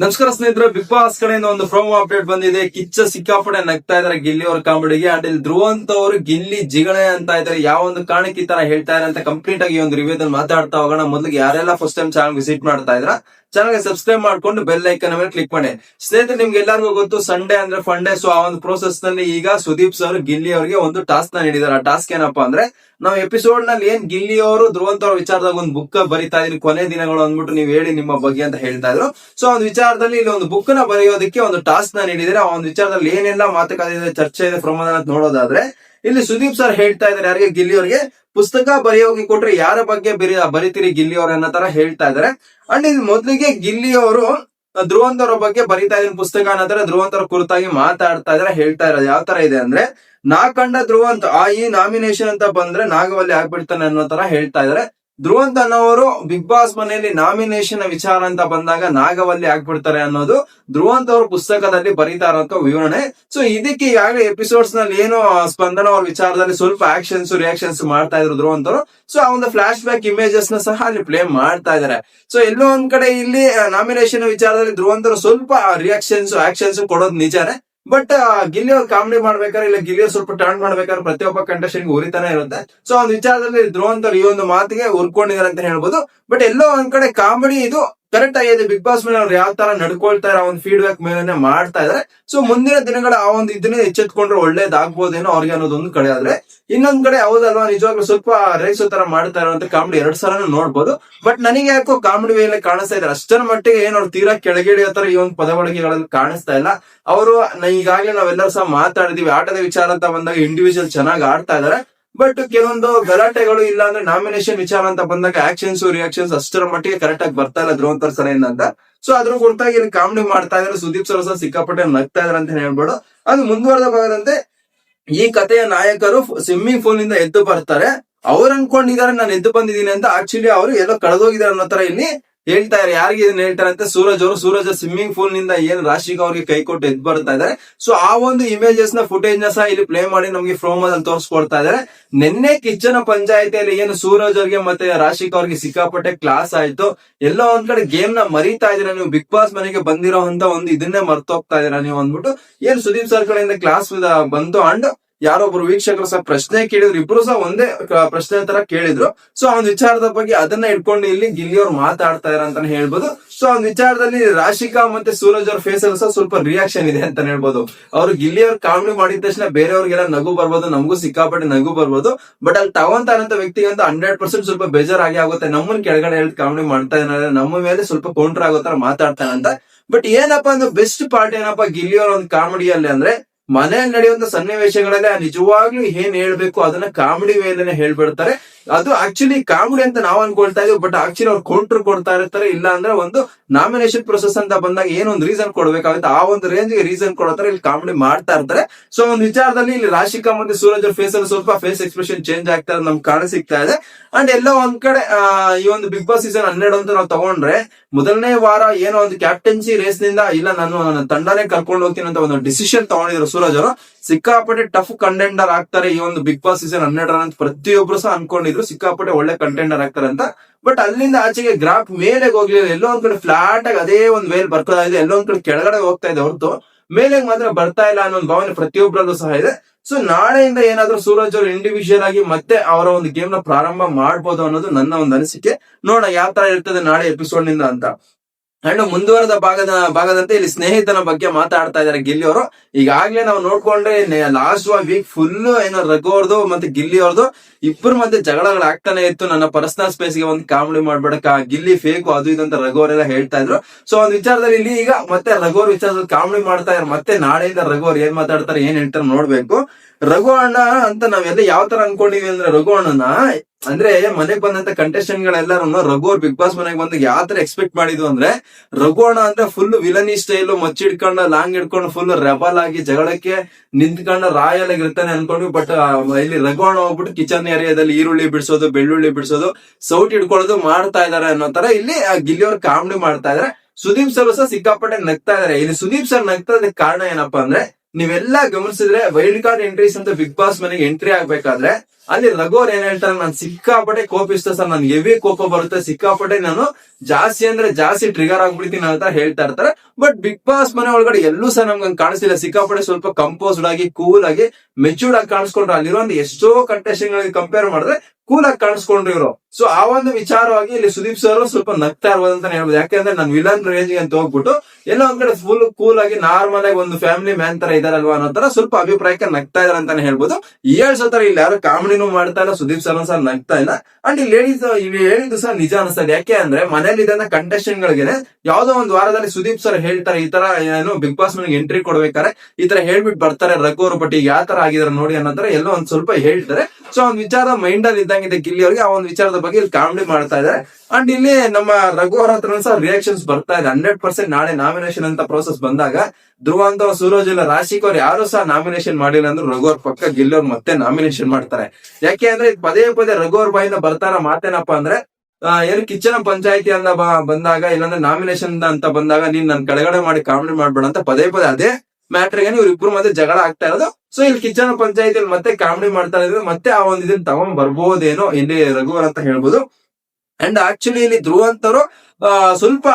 ನಮಸ್ಕಾರ ಸ್ನೇಹಿತರೆ big boss ಕಡೆಯಿಂದ ಒಂದು ಪ್ರೋಮೋ ಅಪ್ಡೇಟ್ ಬಂದಿದೆ. ಕಿಚ್ಚ ಸಿಕ್ಕಾಪಡೆ ನಗ್ತಾ ಇದಾರೆ ಗಿಲ್ಲಿ ಅವ್ರ ಕಾಮಿಡಿಗೆ ಅಂಡ್ ಇಲ್ಲಿ ಧ್ರುವಂತ್ ಅವರು ಗಿಲ್ಲಿ ಜಿಗಣೆ ಅಂತ ಇದಾರೆ ಯಾವ ಒಂದು ಕಾರಣಕ್ಕೆ ಈ ತರ ಹೇಳ್ತಾ ಇದಾರೆ ಅಂತ ಕಂಪ್ಲೀಟ್ ಆಗಿ ಒಂದು ರಿವ್ಯೂ ಮಾತಾಡ್ತಾ ಹೋಗೋಣ. ಮೊದಲಿಗೆ ಯಾರೆಲ್ಲ ಫಸ್ಟ್ ಟೈಮ್ ಚಾನಲ್ ವಿಸಿಟ್ ಮಾಡ್ತಾ ಇದ್ರ ಚಾನಲ್ಗೆ ಸಬ್ಸ್ಕ್ರೈಬ್ ಮಾಡ್ಕೊಂಡು ಬೆಲ್ ಐಕನ್ ಮೇಲೆ ಕ್ಲಿಕ್ ಮಾಡಿ. ಸ್ನೇಹಿತರೆ, ನಿಮ್ಗೆ ಎಲ್ಲರಿಗೂ ಗೊತ್ತು ಸಂಡೇ ಅಂದ್ರೆ ಫಂಡೇ ಸೊ ಆ ಒಂದು ಪ್ರೋಸೆಸ್ನಲ್ಲಿ ಈಗ ಸುದೀಪ್ ಸರ್ ಗಿಲ್ಲಿ ಅವರಿಗೆ ಒಂದು ಟಾಸ್ಕ್ನ ನೀಡಿದಾರೆ ಆ ಟಾಸ್ಕ್ ಏನಪ್ಪಾ ಅಂದ್ರೆ ನಾವು ಎಪಿಸೋಡ್ನಲ್ಲಿ ಏನ್ ಗಿಲ್ಲಿ ಅವರು, ಧ್ರುವಂತ್ ಅವ್ರ ವಿಚಾರದಾಗ ಒಂದು ಬುಕ್ ಬರಿತಾ ಇದೀನಿ. ಕೊನೆ ದಿನಗಳು ಅಂದ್ಬಿಟ್ಟು ನೀವು ಹೇಳಿ ನಿಮ್ಮ ಬಗ್ಗೆ ಅಂತ ಹೇಳ್ತಾ ಇದ್ರು. ಸೊ ಒಂದು ವಿಚಾರದಲ್ಲಿ ಇಲ್ಲಿ ಒಂದು ಬುಕ್ನ ಬರೆಯೋದಕ್ಕೆ ಒಂದು ಟಾಸ್ಕ್ನ ನೀಡಿದ್ರೆ ಆ ಒಂದು ವಿಚಾರದಲ್ಲಿ ಏನೆಲ್ಲ ಮಾತುಕತೆ ಚರ್ಚೆ ಇದೆ, ಪ್ರಮಾಣ ನೋಡೋದಾದ್ರೆ, ಇಲ್ಲಿ ಸುದೀಪ್ ಸರ್ ಹೇಳ್ತಾ ಇದಾರೆ ಯಾರಿಗೆ? ಗಿಲ್ಲಿ ಅವರಿಗೆ. ಪುಸ್ತಕ ಬರೆಯೋಗಿ ಕೊಟ್ರೆ ಯಾರ ಬಗ್ಗೆ ಬರಿ, ಬರಿತೀರಿ ಗಿಲ್ಲಿ ಅನ್ನೋ ತರ ಹೇಳ್ತಾ ಇದಾರೆ ಅಂಡ್ ಇದು ಮೊದಲಿಗೆ ಗಿಲ್ಲಿ ಅವರು ಧ್ರುವಂತರ ಬಗ್ಗೆ ಬರಿತಾ ಇದ್ದೀನಿ ಪುಸ್ತಕ ಅನ್ನೋ ಧ್ರುವಂತರ ಧ್ರುವಂತ್ ಕುರಿತಾಗಿ ಮಾತಾಡ್ತಾ ಇದಾರೆ ಹೇಳ್ತಾ ಇರೋದು. ಯಾವ ತರ ಇದೆ ಅಂದ್ರೆ ನಾ ಕಂಡ ಧ್ರುವಂತ್ ಆ ಈ ನಾಮಿನೇಷನ್ ಅಂತ ಬಂದ್ರೆ ನಾಗವಲ್ಲಿ ಆಗ್ಬಿಡ್ತಾನೆ ಅನ್ನೋ ತರ ಹೇಳ್ತಾ ಇದಾರೆ. ಧ್ರುವಂತ್ ಅನ್ನೋರು ಬಿಗ್ ಬಾಸ್ ಮನೆಯಲ್ಲಿ ನಾಮಿನೇಷನ್ ವಿಚಾರ ಅಂತ ಬಂದಾಗ ನಾಗವಲ್ಲಿ ಆಗ್ಬಿಡ್ತಾರೆ ಅನ್ನೋದು ಧ್ರುವಂತ್ ಅವ್ರ ಪುಸ್ತಕದಲ್ಲಿ ಬರೀತಾ ಇರೋಂತ ವಿವರಣೆ. ಸೊ ಇದಕ್ಕೆ ಈಗಾಗಲೇ ಎಪಿಸೋಡ್ಸ್ನಲ್ಲಿ ಏನು ಸ್ಪಂದನ ಅವ್ರ ವಿಚಾರದಲ್ಲಿ ಸ್ವಲ್ಪ ಆಕ್ಷನ್ಸ್ ರಿಯಾಕ್ಷನ್ಸ್ ಮಾಡ್ತಾ ಇದ್ರು ಧ್ರುವಂತ್ ಅವರು. ಸೊ ಆ ಒಂದು ಫ್ಲಾಶ್ ಬ್ಯಾಕ್ ಇಮೇಜಸ್ನ ಸಹ ಅಲ್ಲಿ ಪ್ಲೇ ಮಾಡ್ತಾ ಇದಾರೆ. ಸೊ ಎಲ್ಲೋ ಒಂದ್ ಕಡೆ ಇಲ್ಲಿ ನಾಮಿನೇಷನ್ ವಿಚಾರದಲ್ಲಿ ಧ್ರುವಂತರು ಸ್ವಲ್ಪ ರಿಯಾಕ್ಷನ್ಸ್ ಆಕ್ಷನ್ಸ್ ಕೊಡೋದು ನಿಜಾನೇ. ಬಟ್ ಗಿಲ್ಲಿ ಅವ್ರು ಕಾಮಿಡಿ ಮಾಡ್ಬೇಕಾದ್ರೆ ಇಲ್ಲ ಗಿಲ್ಲಿ ಸ್ವಲ್ಪ ಟರ್ನ್ ಮಾಡ್ಬೇಕಾದ್ರೆ ಪ್ರತಿಯೊಬ್ಬ ಕಂಟೆಸ್ಟೆಂಟ್ ಉರಿತಾನೆ ಇರುತ್ತೆ. ಸೊ ಒಂದು ವಿಚಾರದಲ್ಲಿ ಧ್ರುವಂತ್ ಅಂತ ಈ ಒಂದು ಮಾತಿಗೆ ಉರ್ಕೊಂಡಿದ್ದಾರೆ ಅಂತ ಹೇಳ್ಬೋದು. ಬಟ್ ಎಲ್ಲೋ ಒಂದ್ ಕಡೆ ಕಾಮಿಡಿ ಇದು ಕರೆಕ್ಟ್ ಆಗಿದೆ ಬಿಗ್ ಬಾಸ್ ಮೇಲೆ ಅವ್ರು ಯಾವ ತರ ನಡ್ಕೊಳ್ತಾರೆ ಆ ಒಂದು ಫೀಡ್ಬ್ಯಾಕ್ ಮೇಲೆ ಮಾಡ್ತಾ ಇದಾರೆ. ಸೊ ಮುಂದಿನ ದಿನಗಳ ಆ ಒಂದು ಇದನ್ನೇ ಎಚ್ಚೆತ್ಕೊಂಡ್ರೆ ಒಳ್ಳೇದಾಗ್ಬೋದೇನೋ ಅವ್ರಿಗೆ ಅನ್ನೋದೊಂದು ಕಡೆ ಆದ್ರೆ, ಇನ್ನೊಂದ್ ಕಡೆ ಹೌದಲ್ವಾ, ನಿಜವಾಗ್ಲೂ ಸ್ವಲ್ಪ ರೈಸ್ ತರ ಮಾಡ್ತಾ ಇರುವಂತ ಕಾಮಿಡಿ ಎರಡ್ ಸಲನೂ ನೋಡ್ಬೋದು. ಬಟ್ ನನಗೆ ಯಾಕೋ ಕಾಮಿಡಿ ಮೇಲೆ ಕಾಣಿಸ್ತಾ ಇದಾರೆ. ಅಷ್ಟರ ಮಟ್ಟಿಗೆ ಏನು ಅವ್ರು ತೀರಾ ಕೆಳಗಿಳಿಯೋ ತರ ಈ ಒಂದು ಪದಬಳಕೆಗಳಲ್ಲಿ ಕಾಣಿಸ್ತಾ ಇಲ್ಲ. ಅವರು ಈಗಾಗಲೇ ನಾವೆಲ್ಲರೂ ಸಹ ಮಾತಾಡಿದೀವಿ. ಆಟದ ವಿಚಾರ ಅಂತ ಬಂದಾಗ ಇಂಡಿವಿಜುವಲ್ ಚೆನ್ನಾಗಿ ಆಡ್ತಾ ಇದಾರೆ. ಬಟ್ ಕೆಲವೊಂದು ಗಲಾಟೆಗಳು ಇಲ್ಲ ಅಂದ್ರೆ ನಾಮಿನೇಷನ್ ವಿಚಾರ ಅಂತ ಬಂದಾಗ ಆಕ್ಷನ್ಸ್ ರಿಯಾಕ್ಷನ್ಸ್ ಅಷ್ಟರ ಮಟ್ಟಿಗೆ ಕರೆಕ್ಟ್ ಆಗಿ ಬರ್ತಾ ಇಲ್ಲ ಧ್ರುವಂತರ ಸರಿಯಿಂದ ಅಂತ. ಸೊ ಅದ್ರ ಕುರಿತಾಗಿ ಇಲ್ಲಿ ಕಾಮಿಡಿ ಮಾಡ್ತಾ ಇದ್ರೆ, ಸುದೀಪ್ ಸರ್ ಸಹ ಸಿಕ್ಕಾಪಟ್ಟೆ ನಗ್ತಾ ಇದಾರೆ ಅಂತ ಹೇಳ್ಬೋದು. ಅದು ಮುಂದುವರೆದ ಭಾಗದಂತೆ ಈ ಕಥೆಯ ನಾಯಕರು ಸ್ವಿಮ್ಮಿಂಗ್ ಪೂಲ್ನಿಂದ ಎದ್ದು ಬರ್ತಾರೆ. ಅವ್ರು ಅನ್ಕೊಂಡಿದ್ದಾರೆ, ನಾನು ಎದ್ದು ಬಂದಿದ್ದೀನಿ ಅಂತ. ಆಕ್ಚುಲಿ ಅವರು ಎಲ್ಲೋ ಕಳೆದೋಗಿದ್ದಾರೆ ಅನ್ನೋ ತರ ಇಲ್ಲಿ ಹೇಳ್ತಾ ಇದ್ರೆ ಯಾರಿಗೆ ಇದನ್ನ ಹೇಳ್ತಾರೆ ಅಂತ ಸೂರಜ್ ಅವರು, ಸೂರಜ್ ಸ್ವಿಮ್ಮಿಂಗ್ ಪೂಲ್ನಿಂದ ಏನ್ ರಾಶಿಕ್ ಅವ್ರಿಗೆ ಕೈ ಕೊಟ್ಟು ಎದ್ದು ಬರ್ತಾ ಇದಾರೆ. ಸೊ ಆ ಒಂದು ಇಮೇಜಸ್ನ ಫುಟೇಜ್ನ ಸಹ ಇಲ್ಲಿ ಪ್ಲೇ ಮಾಡಿ ನಮಗೆ ಫ್ರೋಮದಲ್ಲಿ ತೋರಿಸ್ಕೊಡ್ತಾ ಇದ್ದಾರೆ ನಿನ್ನೆ ಕಿಚ್ಚನ ಪಂಚಾಯತಿಯಲ್ಲಿ ಏನು ಸೂರಜ್ ಅವ್ರಿಗೆ ಮತ್ತೆ ರಾಶಿಕ್ ಅವ್ರಿಗೆ ಸಿಕ್ಕಾಪಟ್ಟೆ ಕ್ಲಾಸ್ ಆಯ್ತು. ಎಲ್ಲೋ ಒಂದ್ ಕಡೆ ಗೇಮ್ನ ಮರಿತಾ ಇದೀರ ನೀವು? ಬಿಗ್ ಬಾಸ್ ಮನೆಗೆ ಬಂದಿರೋ ಅಂತ ಒಂದು ಇದನ್ನೇ ಮರ್ತೋಗ್ತಾ ಇದೀರಾ ನೀವು ಅಂದ್ಬಿಟ್ಟು, ಏನ್ ಸುದೀಪ್ ಸರ್ ಕಡೆಯಿಂದ ಕ್ಲಾಸ್ ಬಂತು. ಅಂಡ್ ಯಾರೊಬ್ರು ವೀಕ್ಷಕರು ಸಹ ಪ್ರಶ್ನೆ ಕೇಳಿದ್ರು, ಇಬ್ರು ಸಹ ಒಂದೇ ಪ್ರಶ್ನೆ ತರ ಕೇಳಿದ್ರು. ಸೊ ಆ ವಿಚಾರದ ಬಗ್ಗೆ ಅದನ್ನ ಇಟ್ಕೊಂಡು ಇಲ್ಲಿ ಗಿಲ್ಲಿ ಅವ್ರು ಮಾತಾಡ್ತಾ ಇರ ಅಂತಾನೆ ಹೇಳ್ಬೋದು. ಸೊ ಆ ವಿಚಾರದಲ್ಲಿ ರಾಶಿಕಾ ಮತ್ತೆ ಸೂರಜ್ ಅವ್ರ ಫೇಸ್ ಅಲ್ಲಿ ಸಹ ಸ್ವಲ್ಪ ರಿಯಾಕ್ಷನ್ ಇದೆ ಅಂತ ಹೇಳ್ಬೋದು. ಅವ್ರು ಗಿಲ್ಲಿ ಅವ್ರು ಕಾಮಿಡಿ ಮಾಡಿದ ತಕ್ಷಣ ಬೇರೆಯವ್ರಿಗೆಲ್ಲ ನಗು ಬರ್ಬೋದು, ನಮಗೂ ಸಿಕ್ಕಾಪಟ್ಟೆ ನಗು ಬರ್ಬೋದು. ಬಟ್ ಅಲ್ಲಿ ತಗೊಂತಾರಂತ ವ್ಯಕ್ತಿಗೆ ಅಂತ ಹಂಡ್ರೆಡ್ ಪರ್ಸೆಂಟ್ ಸ್ವಲ್ಪ ಬೇಜಾರಾಗಿ ಆಗುತ್ತೆ. ನಮ್ಮನ್ನ ಕೆಳಗಡೆ ಹೇಳಿ ಕಾಮಿಡಿ ಮಾಡ್ತಾ ಇದ್ದಾರೆ ನಮ್ಮ ಮೇಲೆ ಸ್ವಲ್ಪ ಕೌಂಟರ್ ಆಗೋತರ ತರ ಮಾತಾಡ್ತಾನೆ ಅಂತ ಬಟ್ ಏನಪ್ಪಾ ಅಂದ್ರೆ ಬೆಸ್ಟ್ ಪಾರ್ಟ್ ಏನಪ್ಪಾ ಗಿಲ್ಲಿ ಅವ್ರ ಒಂದು ಕಾಮಿಡಿಯಲ್ಲಿ ಅಂದ್ರೆ ಮನೆಯಲ್ಲಿ ನಡೆಯುವಂತ ಸನ್ನಿವೇಶಗಳಲ್ಲಿ ನಿಜವಾಗ್ಲೂ ಏನ್ ಹೇಳ್ಬೇಕು ಅದನ್ನ ಕಾಮಿಡಿ ವೇದನೆ ಹೇಳ್ಬಿಡ್ತಾರೆ. ಅದು ಆಕ್ಚುಲಿ ಕಾಮಿಡಿ ಅಂತ ನಾವು ಅನ್ಕೊಳ್ತಾ ಇದೀವಿ ಬಟ್ ಆಕ್ಚುಲಿ ಅವ್ರು ಕೌಂಟರ್ ಕೊಡ್ತಾ ಇರ್ತಾರೆ, ಇಲ್ಲ ಅಂದ್ರೆ ಒಂದು ನಾಮಿನೇಷನ್ ಪ್ರೊಸೆಸ್ ಅಂತ ಬಂದಾಗ ಏನೊಂದು ರೀಸನ್ ಕೊಡ್ಬೇಕಾಗುತ್ತೆ, ಆ ಒಂದು ರೇಂಜ್ಗೆ ರೀಸನ್ ಕೊಡೋತರ ಇಲ್ಲಿ ಕಾಮಿಡಿ ಮಾಡ್ತಾ ಇರ್ತಾರೆ. ಸೊ ಒಂದು ವಿಚಾರದಲ್ಲಿ ಇಲ್ಲಿ ರಾಶಿಕಾ ಮತ್ತೆ ಸೂರಜ್ ಅವ್ರ ಫೇಸ್ ಅಲ್ಲಿ ಸ್ವಲ್ಪ ಫೇಸ್ ಎಕ್ಸ್ಪ್ರೆಷನ್ ಚೇಂಜ್ ಆಗ್ತಾ ಇರೋದು ನಮ್ಗೆ ಕಾಣ ಸಿಗ್ತಾ ಇದೆ. ಅಂಡ್ ಎಲ್ಲೋ ಒಂದ್ ಕಡೆ ಈ ಒಂದು ಬಿಗ್ ಬಾಸ್ ಸೀಸನ್ ಹನ್ನೆರಡು ಅಂತ ನಾವು ತಗೊಂಡ್ರೆ, ಮೊದಲನೇ ವಾರ ಏನೋ ಒಂದು ಕ್ಯಾಪ್ಟನ್ಸಿ ರೇಸ್ನಿಂದ ಇಲ್ಲ ನಾನು ನನ್ನ ತಂಡನೇ ಕರ್ಕೊಂಡು ಹೋಗ್ತೀನಿ ಅಂತ ಒಂದು ಡಿಸಿಷನ್ ತಗೊಂಡಿದ್ರು ಸೂರಜ್ ಅವರು. ಸಿಕ್ಕಾಪಟ್ಟೆ ಟಫ್ ಕಂಟೆಂಡರ್ ಆಗ್ತಾರೆ ಈ ಒಂದು ಬಿಗ್ ಬಾಸ್ ಸೀಸನ್ ಹನ್ನೆರಡರ ಅಂತ ಪ್ರತಿಯೊಬ್ರು ಸಹ ಅನ್ಕೊಂಡಿದ್ರು. ಸಿಕ್ಕಾಪಟ್ಟೆ ಒಳ್ಳೆ ಕಂಟೆಂಡರ್ ಆಗ್ತಾರೆ ಅಂತ. ಬಟ್ ಅಲ್ಲಿಂದ ಆಚೆಗೆ ಗ್ರಾಫ್ ಮೇಲೆ ಹೋಗ್ಲಿಲ್ಲ. ಎಲ್ಲೋ ಒಂದ್ ಕಡೆ ಫ್ಲಾಟ್ ಆಗಿ ಅದೇ ಒಂದ್ ವೇಲ್ ಬರ್ತಾ ಇದೆ. ಎಲ್ಲೋ ಒಂದ್ ಕಡೆ ಕೆಳಗಡೆ ಹೋಗ್ತಾ ಇದೆ ಹೊರತು. ಮೇಲೆ ಮಾತ್ರ ಬರ್ತಾ ಇಲ್ಲ ಅನ್ನೋ ಒಂದು ಭಾವನೆ ಪ್ರತಿಯೊಬ್ಬರಲ್ಲೂ ಸಹ ಇದೆ. ಸೊ ನಾಳೆಯಿಂದ ಏನಾದ್ರೂ ಸೂರಜ್ ಅವರು ಇಂಡಿವಿಜುವಲ್ ಆಗಿ ಮತ್ತೆ ಅವರ ಒಂದು ಗೇಮ್ನ ಪ್ರಾರಂಭ ಮಾಡ್ಬೋದು ಅನ್ನೋದು ನನ್ನ ಒಂದು ಅನಿಸಿಕೆ. ನೋಡೋಣ ಯಾವ ತರ ಇರ್ತದೆ ನಾಳೆ ಎಪಿಸೋಡ್ನಿಂದ ಅಂತ. ಅಂಡ್ ಮುಂದುವರೆದ ಭಾಗದ ಭಾಗದಂತೆ ಇಲ್ಲಿ ಸ್ನೇಹಿತನ ಬಗ್ಗೆ ಮಾತಾಡ್ತಾ ಇದ್ದಾರೆ ಗಿಲ್ಲಿ ಅವರು. ಈಗಾಗ್ಲೇ ನಾವು ನೋಡ್ಕೊಂಡ್ರೆ ಲಾಸ್ಟ್ ವೀಕ್ ಫುಲ್ ಏನೋ ರಘು ಅವ್ರದ್ದು ಮತ್ತೆ ಗಿಲ್ಲಿ ಅವ್ರದ್ದು ಇಬ್ಬರ ಮಧ್ಯೆ ಜಗಳಗಳು ಆಗ್ತಾನೆ ಇತ್ತು. ನನ್ನ ಪರ್ಸನಲ್ ಸ್ಪೇಸ್ಗೆ ಒಂದು ಕಾಮಿಡಿ ಮಾಡ್ಬೇಡಕ ಗಿಲ್ಲಿ ಫೇಕು ಅದು ಇದಂತ ರಘು ಅವರೆಲ್ಲ ಹೇಳ್ತಾ ಇದ್ರು. ಸೊ ಒಂದ್ ವಿಚಾರದಲ್ಲಿ ಇಲ್ಲಿ ಈಗ ಮತ್ತೆ ರಘು ಅವ್ರ ವಿಚಾರದಲ್ಲಿ ಕಾಮಿಡಿ ಮಾಡ್ತಾ ಇದ್ದಾರೆ. ಮತ್ತೆ ನಾಳೆಯಿಂದ ರಘು ಅವ್ರು ಏನ್ ಮಾತಾಡ್ತಾರೆ, ಏನ್ ಹೇಳ್ತಾರೆ ನೋಡ್ಬೇಕು. ರಘು ಅಣ್ಣ ಅಂತ ನಾವೆಲ್ಲ ಯಾವ ತರ ಅನ್ಕೊಂಡಿವಿ ಅಂದ್ರೆ ರಘು ಅಣ್ಣನ ಅಂದ್ರೆ ಮನೆಗ್ ಬಂದಂತ ಕಂಟೆಸ್ಟೆಂಟ್ ಗಳೆಲ್ಲರೂ ರಘು ಅವ್ರ ಬಿಗ್ ಬಾಸ್ ಮನೆಗೆ ಬಂದಾಗ ಯಾವ ತರ ಎಕ್ಸ್ಪೆಕ್ಟ್ ಮಾಡಿದ್ವು ಅಂದ್ರೆ ರಘು ಅಣ್ಣ ಅಂದ್ರೆ ಫುಲ್ ವಿಲನಿ ಸ್ಟೈಲ್ ಮಚ್ಚಿಡ್ಕೊಂಡು ಲಾಂಗ್ ಹಿಡ್ಕೊಂಡು ಫುಲ್ ರೆಬಲ್ ಆಗಿ ಜಗಳಕ್ಕೆ ನಿಂತ್ಕೊಂಡು ರಾಯಲ್ ಆಗಿ ಇರ್ತಾನೆ ಅನ್ಕೊಂಡ್ವಿ ಬಟ್ ಇಲ್ಲಿ ರಘು ಅಣ್ಣ ಹೋಗ್ಬಿಟ್ಟು ಕಿಚನ್ ಏರಿಯಾದಲ್ಲಿ ಈರುಳ್ಳಿ ಬಿಡಿಸೋದು, ಬೆಳ್ಳುಳ್ಳಿ ಬಿಡಿಸೋದು, ಸೌಟ್ ಹಿಡ್ಕೊಳ್ಳೋದು ಮಾಡ್ತಾ ಇದಾರೆ ಅನ್ನೋ ತರ ಇಲ್ಲಿ ಗಿಲ್ಲಿಯವ್ರ ಕಾಮಿಡಿ ಮಾಡ್ತಾ ಇದಾರೆ. ಸುದೀಪ್ ಸರ್ ಸಹ ಸಿಕ್ಕಾಪಟ್ಟೆ ನಗ್ತಾ ಇದಾರೆ. ಇಲ್ಲಿ ಸುದೀಪ್ ಸರ್ ನಗ್ತಾ ಇದಕ್ಕೆ ಕಾರಣ ಏನಪ್ಪಾ ಅಂದ್ರೆ ನೀವೆಲ್ಲ ಗಮನಿಸಿದ್ರೆ ವೈಲ್ಡ್ ಕಾರ್ಡ್ ಎಂಟ್ರೀಸ್ ಅಂತ ಬಿಗ್ ಬಾಸ್ ಮನೆಗೆ ಎಂಟ್ರಿ ಆಗ್ಬೇಕಾದ್ರೆ, ಅಲ್ಲಿ ರಘು ಅವ್ರು ಏನ್ ಹೇಳ್ತಾರೆ, ನಾನು ಸಿಕ್ಕಾಪಟ್ಟೆ ಕೋಪಿಸ್ತ ಸರ್ ನನ್ ಹೆವಿ ಕೋಪ ಬರುತ್ತೆ, ಸಿಕ್ಕಾಪಟ್ಟೆ ನಾನು ಜಾಸ್ತಿ ಅಂದ್ರೆ ಜಾಸ್ತಿ ಟ್ರಿಗರ್ ಆಗ್ಬಿಡ್ತೀನಿ ಅಂತ ಹೇಳ್ತಾ ಇರ್ತಾರೆ. ಬಟ್ ಬಿಗ್ ಬಾಸ್ ಮನೆ ಒಳಗಡೆ ಎಲ್ಲೂ ಸಹ ನಮ್ಗೆ ಕಾಣಿಸ್ತಿಲ್ಲ. ಸಿಕ್ಕಾಪಟ್ಟೆ ಸ್ವಲ್ಪ ಕಂಪೋಸ್ಡ್ ಆಗಿ ಕೂಲ್ ಆಗಿ ಮೆಚೂರ್ಡ್ ಆಗಿ ಕಾಣಿಸ್ಕೊಂಡ್ರು. ಅಲ್ಲಿರೋ ಎಷ್ಟೋ ಕಂಟೆಸ್ಟೆಂಟ್ ಗಳಿಗೆ ಕಂಪೇರ್ ಮಾಡಿದ್ರೆ ಕೂಲ್ ಆಗಿ ಕಾಣಿಸ್ಕೊಂಡ್ರು ಇವರು. ಸೊ ಆ ಒಂದು ವಿಚಾರವಾಗಿ ಇಲ್ಲಿ ಸುದೀಪ್ ಸರ್ ಸ್ವಲ್ಪ ನಗ್ತಾ ಇರ್ಬೋದು ಅಂತ ಹೇಳ್ಬೋದು. ಯಾಕಂದ್ರೆ ನಾನು ವಿಲನ್ ರೇಂಜ್ ಅಂತ ಹೋಗ್ಬಿಟ್ಟು ಎಲ್ಲ ಒಂದ್ ಕಡೆ ಫುಲ್ ಕೂಲ್ ಆಗಿ ನಾರ್ಮಲ್ ಆಗಿ ಒಂದು ಫ್ಯಾಮಿಲಿ ಮ್ಯಾನ್ ತರ ಇದಾರಲ್ವಾ ಅನ್ನೋ ತರ ಸ್ವಲ್ಪ ಅಭಿಪ್ರಾಯಕ್ಕೆ ನಗ್ತಾ ಇದಾರೆ ಅಂತಾನೆ ಹೇಳ್ಬೋದು. ತರ ಇಲ್ಲಿ ಯಾರು ಕಾಮಿಡಿನೂ ಮಾಡ್ತಾ ಇಲ್ಲ, ಸುದೀಪ್ ಸರ್ ಸರ್ ನಗ್ತಾ ಇಲ್ಲ. ಅಂಡ್ ಈ ಲೇಡೀಸ್ ಇಲ್ಲಿ ಹೇಳಿದ್ದು ಸಹ ನಿಜ ಅನಿಸ್ತದೆ. ಯಾಕೆ ಅಂದ್ರೆ ಮನೇಲಿ ಇದನ್ನ ಕಂಟೆಸ್ಟೆಂಟ್ ಗಳಿಗೆ ಯಾವ್ದೋ ಒಂದು ವಾರದಲ್ಲಿ ಸುದೀಪ್ ಸರ್ ಹೇಳ್ತಾರೆ, ಈ ತರ ಏನು ಬಿಗ್ ಬಾಸ್ ಮನೆಗೆ ಎಂಟ್ರಿ ಕೊಡ್ಬೇಕಾರೆ ಈ ತರ ಹೇಳ್ಬಿಟ್ಟು ಬರ್ತಾರೆ ರಘು ಅವ್ರ ಬಟ್ ಈಗ ಯಾವ ತರ ಆಗಿದಾರೆ ನೋಡಿ ಅನ್ನೋ ತರ ಎಲ್ಲ ಒಂದ್ ಸ್ವಲ್ಪ ಹೇಳ್ತಾರೆ. ಸೊ ಒಂದ್ ವಿಚಾರ ಮೈಂಡ್ ಅಲ್ಲಿ ಇದ್ದಂಗಿದೆ ಗಿಲ್ಲಿ ಅವ್ರಿಗೆ ಆ ಒಂದು ವಿಚಾರದ ಬಗ್ಗೆ ಇಲ್ಲಿ ಕಾಮಿಡಿ ಮಾಡ್ತಾ ಇದ್ದಾರೆ. ಅಂಡ್ ಇಲ್ಲಿ ನಮ್ಮ ರಘು ಅವ್ರ ಹತ್ರ ಸಹ ರಿಯಾಕ್ಷನ್ಸ್ ಬರ್ತಾ ಇದೆ. ಹಂಡ್ರೆಡ್ ಪರ್ಸೆಂಟ್ ನಾಳೆ ನಾಮಿನೇಷನ್ ಅಂತ ಪ್ರೋಸೆಸ್ ಬಂದಾಗ ಧ್ರುವಂತ ಸೂರಜ್ ಇಲ್ಲ ರಾಶಿಕ್ ಯಾರು ಸಹ ನಾಮಿನೇಷನ್ ಮಾಡಿಲ್ಲ ಅಂದ್ರೆ ರಘು ಪಕ್ಕ ಗೆಲ್ಲೋರ್ ಮತ್ತೆ ನಾಮಿನೇಷನ್ ಮಾಡ್ತಾರೆ. ಯಾಕೆ ಅಂದ್ರೆ ಪದೇ ಪದೇ ರಘು ಅವ್ರ ಬಾಯಿಂದ ಬರ್ತಾರ ಮಾತೇನಪ್ಪ ಅಂದ್ರೆ ಏನು ಕಿಚ್ಚನ ಪಂಚಾಯತಿ ಅಂತ ಬಂದಾಗ ಇಲ್ಲಾಂದ್ರೆ ನಾಮಿನೇಷನ್ ಅಂತ ಬಂದಾಗ ನೀನ್ ನನ್ ಕೆಳಗಡೆ ಮಾಡಿ ಕಾಮಿಡಿ ಮಾಡ್ಬೇಡ ಅಂತ ಪದೇ ಪದೇ ಅದೇ ಮ್ಯಾಟ್ರಿಗೆ ಇವ್ರ ಇಬ್ರು ಮತ್ತೆ ಜಗಳ ಆಗ್ತಾ ಇರೋದು. ಸೊ ಇಲ್ಲಿ ಕಿಚ್ಚನ ಪಂಚಾಯತಿಯಲ್ಲಿ ಮತ್ತೆ ಕಾಮಿಡಿ ಮಾಡ್ತಾ ಇದ್ರೆ ಮತ್ತೆ ಆ ಒಂದ್ ಇದನ್ನ ತಗೊಂಡ್ ಬರ್ಬೋದೇನೋ ಇಲ್ಲಿ ರಘುವರ್ ಅಂತ ಹೇಳ್ಬೋದು. ಅಂಡ್ ಆಕ್ಚುಲಿ ಇಲ್ಲಿ ಧ್ರುವ ಅಂತವ್ರು ಸ್ವಲ್ಪ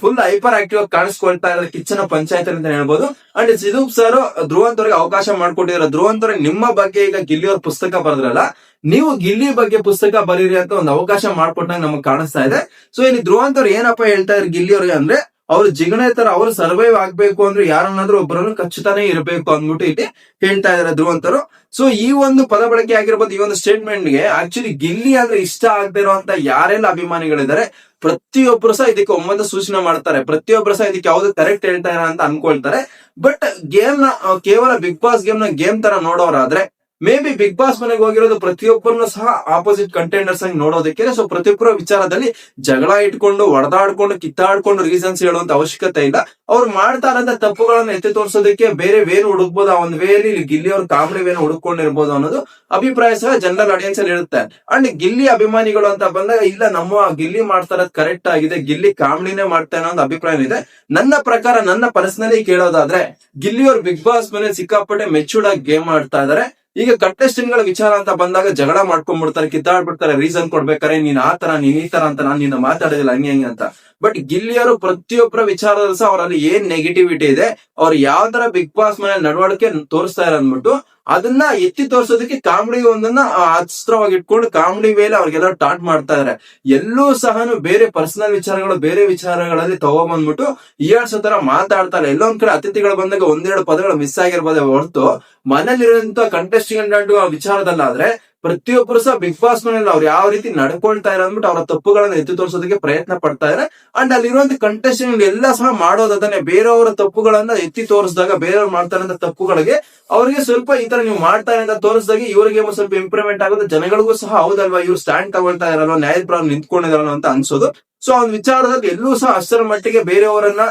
ಫುಲ್ ಹೈಪರ್ ಆಕ್ಟಿವ್ ಆಗಿ ಕಾಣಿಸ್ಕೊಳ್ತಾ ಇರೋದು ಕಿಚ್ಚನ ಪಂಚಾಯತ್ ಅಂತ ಹೇಳ್ಬೋದು. ಅಂಡ್ ಸಿದೂಪ್ ಸರ್ ಧ್ರುವಂತವ್ರಿಗೆ ಅವಕಾಶ ಮಾಡ್ಕೊಟ್ಟಿದ್ರು ಧ್ರುವಂತವ್ರಿಗೆ ನಿಮ್ಮ ಬಗ್ಗೆ ಈಗ ಗಿಲ್ಲಿ ಅವ್ರ ಪುಸ್ತಕ ಬರೆದ್ರಲ್ಲ, ನೀವು ಗಿಲ್ಲಿ ಬಗ್ಗೆ ಪುಸ್ತಕ ಬರೀರಿ ಅಂತ ಒಂದು ಅವಕಾಶ ಮಾಡ್ಕೊಟ್ಟಂಗ ನಮಗೆ ಕಾಣಿಸ್ತಾ ಇದೆ. ಸೊ ಇಲ್ಲಿ ಧ್ರುವಂತವ್ರು ಏನಪ್ಪ ಹೇಳ್ತಾ ಇದ್ರು ಗಿಲ್ಲಿ ಅವ್ರಿಗೆ ಅಂದ್ರೆ ಅವ್ರು ಜಿಗಣೆ ತರ ಅವ್ರು ಸರ್ವೈವ್ ಆಗ್ಬೇಕು ಅಂದ್ರೆ ಯಾರನ್ನಾದ್ರೂ ಒಬ್ಬರನ್ನು ಖಚಿತಾನೇ ಇರಬೇಕು ಅಂದ್ಬಿಟ್ಟು ಇಲ್ಲಿ ಹೇಳ್ತಾ ಇದಾರೆ ಧ್ರುವಂತರು ಸೊ ಈ ಒಂದು ಪದ ಬಳಕೆ ಆಗಿರ್ಬೋದು, ಈ ಒಂದು ಸ್ಟೇಟ್ಮೆಂಟ್ಗೆ ಆಕ್ಚುಲಿ ಗಿಲ್ಲಿ ಅಂದ್ರೆ ಇಷ್ಟ ಆಗದೆ ಇರುವಂತ ಯಾರೆಲ್ಲ ಅಭಿಮಾನಿಗಳಿದ್ದಾರೆ, ಪ್ರತಿಯೊಬ್ರು ಸಹ ಇದಕ್ಕೆ ಒಮ್ಮತ ಸೂಚನೆ ಮಾಡ್ತಾರೆ. ಪ್ರತಿಯೊಬ್ರು ಸಹ ಇದಕ್ಕೆ ಯಾವ್ದು ಕರೆಕ್ಟ್ ಹೇಳ್ತಾ ಇರ ಅಂತ ಅನ್ಕೊಳ್ತಾರೆ. ಬಟ್ ಗೇಮ್ನ, ಕೇವಲ ಬಿಗ್ ಬಾಸ್ ಗೇಮ್ನ ಗೇಮ್ ತರ ನೋಡೋರಾದ್ರೆ ಮೇ ಬಿ ಬಿಗ್ ಬಾಸ್ ಮನೆಗೆ ಹೋಗಿರೋದು ಪ್ರತಿಯೊಬ್ಬರನ್ನು ಸಹ ಆಪೋಸಿಟ್ ಕಂಟೆಂಡರ್ಸ್ ಆಗಿ ನೋಡೋದಕ್ಕೆ. ಸೊ ಪ್ರತಿಯೊಬ್ಬರ ವಿಚಾರದಲ್ಲಿ ಜಗಳ ಇಟ್ಕೊಂಡು ಹೊಡೆದಾಡ್ಕೊಂಡು ಕಿತ್ತಾಡ್ಕೊಂಡು ರೀಸನ್ಸ್ ಹೇಳುವಂತ ಅವಶ್ಯಕತೆ ಇಲ್ಲ. ಅವ್ರು ಮಾಡ್ತಾ ಇರೋಂತ ತಪ್ಪುಗಳನ್ನ ಎತ್ತಿ ತೋರಿಸೋದಕ್ಕೆ ಬೇರೆ ವೇನು ಹುಡುಕ್ಬೋದು, ಆ ಒಂದ್ ವೇಲಿ ಗಿಲ್ಲಿ ಅವ್ರ ಕಾಮಿಡಿ ವೇನು ಹುಡುಕೊಂಡಿರ್ಬೋದು ಅನ್ನೋದು ಅಭಿಪ್ರಾಯ ಸಹ ಜನರಲ್ ಆಡಿಯನ್ಸ್ ಅಲ್ಲಿ ಇರುತ್ತೆ. ಅಂಡ್ ಗಿಲ್ಲಿ ಅಭಿಮಾನಿಗಳು ಅಂತ ಬಂದಾಗ, ಇಲ್ಲ, ನಮ್ಮ ಗಿಲ್ಲಿ ಮಾಡ್ತಾ ಇರೋದು ಕರೆಕ್ಟ್ ಆಗಿದೆ, ಗಿಲ್ಲಿ ಕಾಮಿಡಿನೇ ಮಾಡ್ತಾ ಅನ್ನೋ ಒಂದು ಅಭಿಪ್ರಾಯ ಇದೆ. ನನ್ನ ಪ್ರಕಾರ, ನನ್ನ ಪರ್ಸನಲಿ ಕೇಳೋದಾದ್ರೆ ಗಿಲ್ಲಿ ಅವ್ರು ಬಿಗ್ ಬಾಸ್ ಮನೆ ಸಿಕ್ಕಾಪಟ್ಟೆ ಮೆಚೂರ್ಡ್ ಆಗಿ ಗೇಮ್ ಆಡ್ತಾ ಇದಾರೆ. ಈಗ ಕಂಟೆಸ್ಟೆಂಟ್ಗಳ ವಿಚಾರ ಅಂತ ಬಂದಾಗ ಜಗಳ ಮಾಡ್ಕೊಂಡ್ಬಿಡ್ತಾರೆ, ಕಿತ್ತಾಡ್ಬಿಡ್ತಾರೆ ರೀಸನ್ ಕೊಡ್ಬೇಕಾರೆ ನೀನ್ ಆ ತರ, ನೀನ್ ಈ ತರ ಅಂತ ನಾನು ನಿನ್ನ ಮಾತಾಡೋದಿಲ್ಲ, ಹಂಗೆ ಹಂಗೆ ಅಂತ. ಬಟ್ ಗಿಲ್ಲಿಯವರು ಪ್ರತಿಯೊಬ್ಬರ ವಿಚಾರದಲ್ಲಿ ಸಹ ಅವರಲ್ಲಿ ಏನ್ ನೆಗೆಟಿವಿಟಿ ಇದೆ, ಅವ್ರು ಯಾವ ತರ ಬಿಗ್ ಬಾಸ್ ಮನೆ ನಡವಳಿಕೆ ತೋರಿಸ್ತಾ ಇರೋ ಅಂದ್ಬಿಟ್ಟು ಅದನ್ನ ಎತ್ತಿ ತೋರ್ಸೋದಕ್ಕೆ ಕಾಮಿಡಿ ಒಂದನ್ನ, ಆ, ಅಸ್ತ್ರವಾಗಿ ಇಟ್ಕೊಂಡು ಕಾಮಿಡಿ ಮೇಲೆ ಅವ್ರಿಗೆಲ್ಲ ಟಾಟ್ ಮಾಡ್ತಾ ಇದಾರೆ. ಎಲ್ಲೂ ಸಹ ಬೇರೆ ಪರ್ಸನಲ್ ವಿಚಾರಗಳು, ಬೇರೆ ವಿಚಾರಗಳಲ್ಲಿ ತಗೊಬಂದ್ಬಿಟ್ಟು ಈಯಾಡ್ಸೋ ತರ ಮಾತಾಡ್ತಾರೆ ಎಲ್ಲೊಂದ್ ಕಡೆ ಅತಿಥಿಗಳು ಬಂದಾಗ ಒಂದೆರಡು ಪದಗಳು ಮಿಸ್ ಆಗಿರ್ಬೋದೇ ಹೊರತು ಮನೇಲಿರುವಂತ ಕಂಟೆಸ್ಟೆಂಟ್ ವಿಚಾರದಲ್ಲಾದ್ರೆ ಪ್ರತಿಯೊಬ್ಬರು ಸಹ ಬಿಗ್ ಬಾಸ್ ಮನೇಲಿ ಅವ್ರು ಯಾವ ರೀತಿ ನಡ್ಕೊಳ್ತಾ ಇರೋ ಅಂದ್ಬಿಟ್ಟು ಅವರ ತಪ್ಪುಗಳನ್ನ ಎತ್ತಿ ತೋರಿಸೋದಕ್ಕೆ ಪ್ರಯತ್ನ ಪಡ್ತಾ ಇದ್ದಾರೆ. ಅಂಡ್ ಅಲ್ಲಿರುವಂತ ಕಂಟೆಸ್ಟಿಂಗ್ ಎಲ್ಲ ಸಹ ಮಾಡೋದು ಅದನ್ನೇ. ಬೇರೆಯವರ ತಪ್ಪುಗಳನ್ನ ಎತ್ತಿ ತೋರಿಸಿದಾಗ, ಬೇರೆಯವ್ರು ಮಾಡ್ತಾ ಇರೋ ತಪ್ಪುಗಳಿಗೆ ಅವರಿಗೆ ಸ್ವಲ್ಪ ಈ ತರ ನೀವು ಮಾಡ್ತಾ ಅಂತ ತೋರಿಸಿದಾಗ ಇವರಿಗೆ ಸ್ವಲ್ಪ ಇಂಪ್ರೂವ್ಮೆಂಟ್ ಆಗುತ್ತೆ. ಜನಗಳಿಗೂ ಸಹ ಹೌದಲ್ವಾ? ಇವ್ರು ಸ್ಟ್ಯಾಂಡ್ ತಗೊಳ್ತಾ ಇರಲ್ವಾ ನ್ಯಾಯದ ಪ್ರಾಬ್ಲಮ್ ನಿಂತ್ಕೊಂಡಿದಾರಲ್ಲ ಅಂತ ಅನ್ಸೋದು. ಸೊ ಆ ವಿಚಾರದಲ್ಲಿ ಎಲ್ಲೂ ಸಹ ಅಷ್ಟರ ಮಟ್ಟಿಗೆ ಬೇರೆಯವರನ್ನ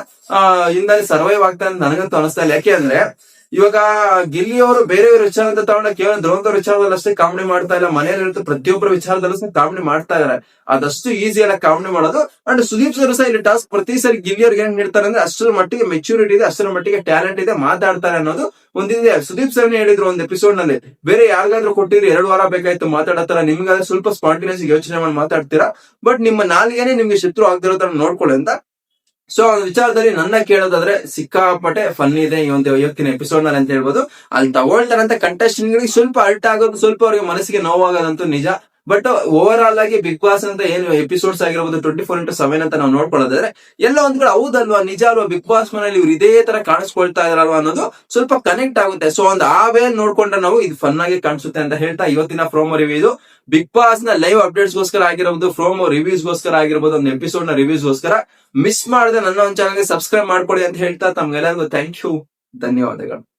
ಹಿಂದೆ ಸರ್ವೈವ್ ಆಗ್ತಾ ಅಂತ ನನಗಂತೂ ಅನಿಸ್ತಾ ಇಲ್ಲ. ಯಾಕೆ ಅಂದ್ರೆ ಇವಾಗ ಗಿಲ್ಲಿ ಅವರು ಬೇರೆ ಅಂತ ತಗೊಂಡ ಕೇವಲ ವಿಚಾರದಲ್ಲಷ್ಟೇ ವಿಚಾರದಲ್ಲಿ ಅಷ್ಟೇ ಕಾಮಿಡಿ ಮಾಡ್ತಾ ಇಲ್ಲ. ಮನೆಯಲ್ಲಿರುತ್ತೆ ಪ್ರತಿಯೊಬ್ಬರ ವಿಚಾರದಲ್ಲೂ ಸಹ ಕಾಮಿಡಿ ಮಾಡ್ತಾ ಇದಾರೆ. ಅದಷ್ಟು ಈಸಿ ಅಲ್ಲ ಕಾಮಿಡಿ ಮಾಡೋದು. ಅಂಡ್ ಸುದೀಪ್ ಸರ್ ಸಹ ಇಲ್ಲಿ ಟಾಸ್ಕ್ ಪ್ರತಿ ಸರಿ ಗಿಲ್ಲಿ ಅವ್ರಿಗೆ ಏನ್ ನೀಡ್ತಾರೆ ಅಂದ್ರೆ ಅಷ್ಟರ ಮಟ್ಟಿಗೆ ಮೆಚೂರಿಟಿ ಇದೆ, ಅಷ್ಟರ ಮಟ್ಟಿಗೆ ಟ್ಯಾಲೆಂಟ್ ಇದೆ, ಮಾತಾಡ್ತಾರೆ ಅನ್ನೋದು ಒಂದಿದೆ. ಸುದೀಪ್ ಸರ್ ಹೇಳಿದ್ರು ಒಂದ್ ಎಪಿಸೋಡ್ನಲ್ಲಿ, ಬೇರೆ ಯಾರಿಗಾದ್ರೂ ಕೊಟ್ಟಿದ್ರು ಎರಡು ವಾರ ಬೇಕಾಯ್ತು ಮಾತಾಡತ್ತಾರ ನಿಮ್ಗಾದ್ರೆ ಸ್ವಲ್ಪ ಸ್ಪಾಂಟಿನಿಯಸ್ ಯೋಚನೆ ಮಾಡಿ ಮಾತಾಡ್ತೀರಾ? ಬಟ್ ನಿಮ್ಮ ನಾಲ್ಗೇನೆ ನಿಮ್ಗೆ ಶತ್ರು ಆಗದಿರೋ ತರ ನೋಡ್ಕೊಳ್ಳಿ ಅಂತ ಸೊ ಆ ವಿಚಾರದಲ್ಲಿ ನನ್ನ ಕೇಳೋದಾದ್ರೆ ಸಿಕ್ಕಾಪಟ್ಟೆ ಫನ್ ಇದೆ ಈ ಒಂದು ಇವತ್ತಿನ ಎಪಿಸೋಡ್ನಲ್ಲಿ ಅಂತ ಹೇಳ್ಬೋದು. ಅಲ್ಲಿ ತಗೊಳ್ತಾರಂತ ಕಂಟೆಸ್ಟ್ ಗಳಿಗೆ ಸ್ವಲ್ಪ ಅಲ್ಟ್ ಆಗೋದು, ಸ್ವಲ್ಪ ಅವ್ರಿಗೆ ಮನಸ್ಸಿಗೆ ನೋವಾಗೋದಂತೂ ನಿಜ. ಬಟ್ ಓವರ್ ಆಲ್ ಆಗಿ ಬಿಗ್ ಬಾಸ್ ಅಂತ ಏನು ಎಪಿಸೋಡ್ಸ್ ಆಗಿರ್ಬೋದು ಟ್ವೆಂಟಿ ಫೋರ್ ಇಂಟು ಸೆವೆನ್ ಅಂತ ನಾವು ನೋಡ್ಕೊಳ್ಳೋದಾದ್ರೆ, ಎಲ್ಲ ಒಂದ್ ಕಡೆ ಹೌದಲ್ವಾ? ನಿಜ ಅಲ್ವಾ? ಬಿಗ್ ಬಾಸ್ ಮನೇಲಿ ಇವ್ರು ಇದೇ ತರ ಕಾಣಿಸ್ಕೊಳ್ತಾ ಇದಾರಲ್ವಾ ಅನ್ನೋದು ಸ್ವಲ್ಪ ಕನೆಕ್ಟ್ ಆಗುತ್ತೆ. ಸೊ ಒಂದು ಆ ವೇ ನೋಡ್ಕೊಂಡ್ರೆ ನಾವು ಇದು ಫನ್ ಆಗಿ ಕಾಣಿಸುತ್ತೆ ಅಂತ ಹೇಳ್ತಾ ಇವತ್ತಿನ ಪ್ರೋಮೋ ರಿವ್ಯೂ ಬಿಗ್ ಬಾಸ್ನ ಲೈವ್ ಅಪ್ಡೇಟ್ಸ್ ಗೋಸ್ಕರ ಆಗಿರ್ಬೋದು ಪ್ರೋಮೋ ರಿವ್ಯೂಸ್ ಗೋಸ್ಕರ ಆಗಿರ್ಬೋದು, ಒಂದು ಎಪಿಸೋಡ್ನ ರಿವ್ಯೂಸ್ ಗೋಸ್ಕರ ಮಿಸ್ ಮಾಡದೆ ನನ್ನ ಒಂದು ಚಾನಲ್ಗೆ ಸಬ್ಸ್ಕ್ರೈಬ್ ಮಾಡ್ಕೊಳ್ಳಿ ಅಂತ ಹೇಳ್ತಾ ತಮ್ಗೆಲ್ಲರಿಗೂ ಥ್ಯಾಂಕ್ ಯು ಧನ್ಯವಾದಗಳು.